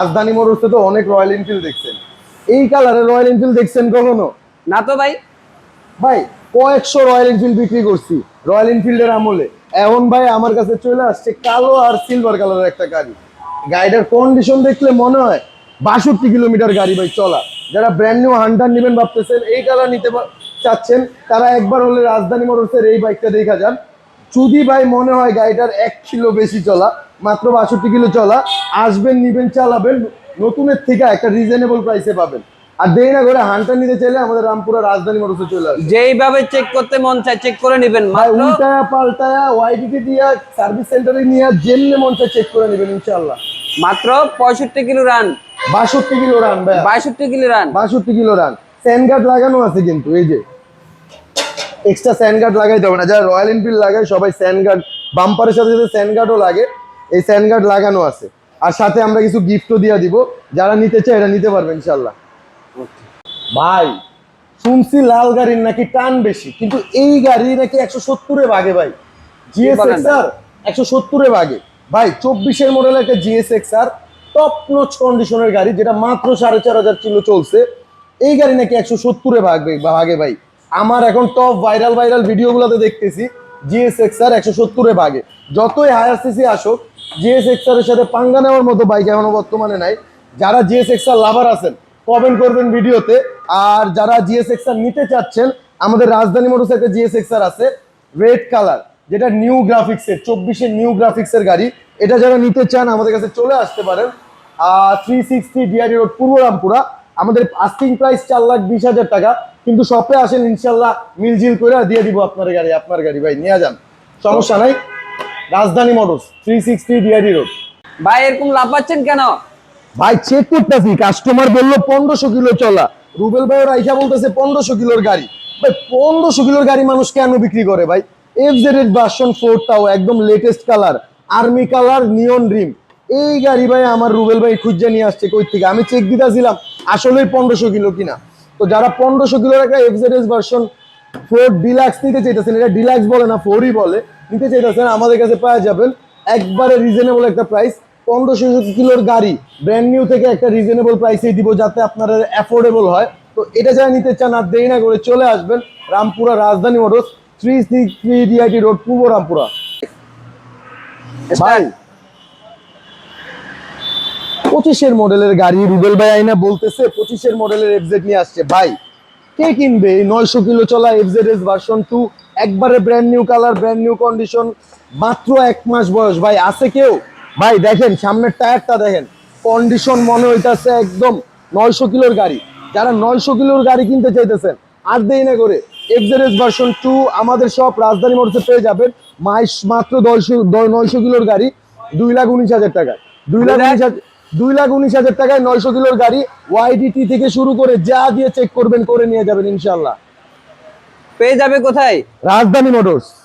রাজধানী মোটরসে তো অনেক রয়্যাল এনফিল্ড দেখছেন। এই কালারের রয়্যাল এনফিল্ড দেখছেন কখনো? না তো ভাই। ভাই কয়েকশো রয়্যাল এনফিল্ড বিক্রি করছি রয়্যাল এনফিল্ডের আমলে। এখন ভাই আমার কাছে চলে আসছে কালো আর সিলভার কালারের একটা গাড়ি। গাড়িটার কন্ডিশন দেখলে মনে হয় বাষট্টি কিলোমিটার গাড়ি ভাই চলা। যারা ব্র্যান্ড নিউ হান্টার নেবেন ভাবতেছেন এই কালার নিতে চাচ্ছেন তারা একবার হলে রাজধানী মোটরসের এই বাইকটা দেখা যান যদি ভাই মনে হয় গাড়িটার এক কিলো বেশি চলা মাত্র বাষট্টি কিলো চলা আসবেন নিবেন চালাবেন নতুনের থেকে একটা রিজনেবল প্রাইসে পাবেন। আর দেরি না করে হান্টার নিতে চাইলে আমাদের রামপুরা রাজধানী মোটরসে চলে আসবে। যেইভাবে চেক করতে মন চায় চেক করে নেবেন উল্টায়া পাল্টায়া ওয়াইডিটি দিয়া সার্ভিস সেন্টারে নিয়ে যেমনি মনটা চেক করে নেবেন ইনশাল্লাহ মাত্র পঁয়ষট্টি কিলো রান বাষট্টি কিলো রান ভাই। বাষট্টি কিলো রান বাষট্টি কিলো রান স্যান্ড গার্ড লাগানো আছে কিন্তু এই যে। এক্সট্রা স্যান্ড গার্ড লাগাইতে হবে না যারা রয়্যাল এনফিল্ড লাগায় সবাই স্যান্ড গার্ড বাম্পারের সাথে সাথে স্যান্ড গার্ডও লাগে। এই স্যান্ড গার্ড লাগানো আছে। আর সাথে আমরা কিছু গিফটও দিয়ে দিব। যারা নিতে চায় এটা নিতে পারবে ইনশাল্লাহ ভাই শুনছি লাল গাড়ির নাকি টান বেশি কিন্তু এই গাড়ি নাকি একশো সত্তরে ভাগে ভাই। জিএসএক্স আর একশো সত্তরে ভাগে। ভাই চব্বিশের মডেলের একটা জিএসএক্স আর টপ নচ কন্ডিশনের গাড়ি যেটা মাত্র সাড়ে চার হাজার কিলো চলছে। এই গাড়ি নাকি একশো সত্তরে ভাগে ভাগে ভাই। আমার এখন টপ ভাইরাল ভাইরাল ভিডিওগুলোতে দেখতেছি জিএসএক্স আর একশো সত্তরে ভাগে। যতই হায়ার সিসি আসুক জিএসএক্স এর সাথে পাঙ্গা নেওয়ার মতো বাইক এখনও বর্তমানে নাই। যারা জিএসএক্স আর লাভার আছেন কমেন্ট করবেন ভিডিওতে। আর যারা জিএসএক্স আর নিতে চাচ্ছেন, আমাদের রাজধানী মোটরস একটা জিএসএক্স আর আছে রেড কালার যেটা নিউ গ্রাফিক্সের চব্বিশের নিউ গ্রাফিক্সের গাড়ি। এটা যারা নিতে চান, আমাদের কাছে চলে আসতে পারেন। আর থ্রি সিক্সটি ডিআরডি রোড পূর্ব রামপুরা। আমাদের আস্কিং প্রাইস চার লাখ বিশ হাজার টাকা। কিন্তু শপে আসেন, ইনশাল্লাহ মিলজিল করে দিয়ে দিব আপনার গাড়ি আপনার গাড়ি। ভাই, নিয়ে যান। সমস্যা নাই। Rajdhani Motors three sixty DRD road ভাই এরকম লাভ পাচ্ছেন কেন? ভাই চেক করতেছি। কাস্টমার বলল পনেরোশো কিলো চলা। রুবেল ভাই ওরা আইসা বলতেছে পনেরোশো কিলোর গাড়ি। ভাই পনেরোশো কিলোর গাড়ি মানুষ কেন বিক্রি করে ভাই? এফ জেড এর ভার্সন ফোরটাও একদম latest colour army colour neon dream এই গাড়ি ভাই আমার রুবেল ভাই খুঁজে নিয়ে আসছে কই থেকে? আমি চেক দিতেছিলাম আসলেই পনেরোশো কিলো কিনা। তো যারা পনেরোশো কিলোর একটা F Z S version four deluxe নিতে চাইতেছেন এটা ডিলাক্স বলে না ফোরই বলে নিতে চাইতেছেন, আমাদের কাছে পাওয়া যাবেন একবারে রিজনেবল একটা প্রাইস পনেরোশো কিলোর গাড়ি ব্র্যান্ড নিউ থেকে একটা রিজনেবল প্রাইসে দিব যাতে আপনার অ্যাফোর্ডেবল হয়। তো এটা যারা নিতে চান আর দেরি না করে চলে আসবেন Rampura Rajdhani Motors three six three DIT road পূর্ব রামপুরা। ভাই, পঁচিশের মডেলের গাড়ি রুবেল ভাই আইনা বলতেছে, পঁচিশের মডেলের এফজেড নিয়ে আসছে। ভাই, কে কিনবে? নয়শো কিলো চলা এফজেড এস ভার্সন টু একবারে brand new colour brand new condition মাত্র এক মাস বয়স। ভাই, আছে কেউ? ভাই, দেখেন, সামনের টায়ারটা দেখেন। কন্ডিশন মনে হইতাছে একদম নয়শো কিলোর গাড়ি। যারা নয়শো কিলোর গাড়ি কিনতে চাইতেছেন, আর দেরি না করে এস ভার্সন টু আমাদের সব রাজধানী মোটরসে পেয়ে যাবেন। মাইস মাত্র দশশো নয়শো কিলোর গাড়ি, দুই লাখ উনিশ হাজার টাকায় দুই লাখ উনিশ হাজার, দুই লাখ উনিশ হাজার টাকায় নয়শো কিলোর গাড়ি ওয়াইডিটি থেকে শুরু করে যা দিয়ে চেক করবেন, করে নিয়ে যাবেন ইনশাল্লাহ পেয়ে যাবে কোথায়? রাজধানী মোটরস।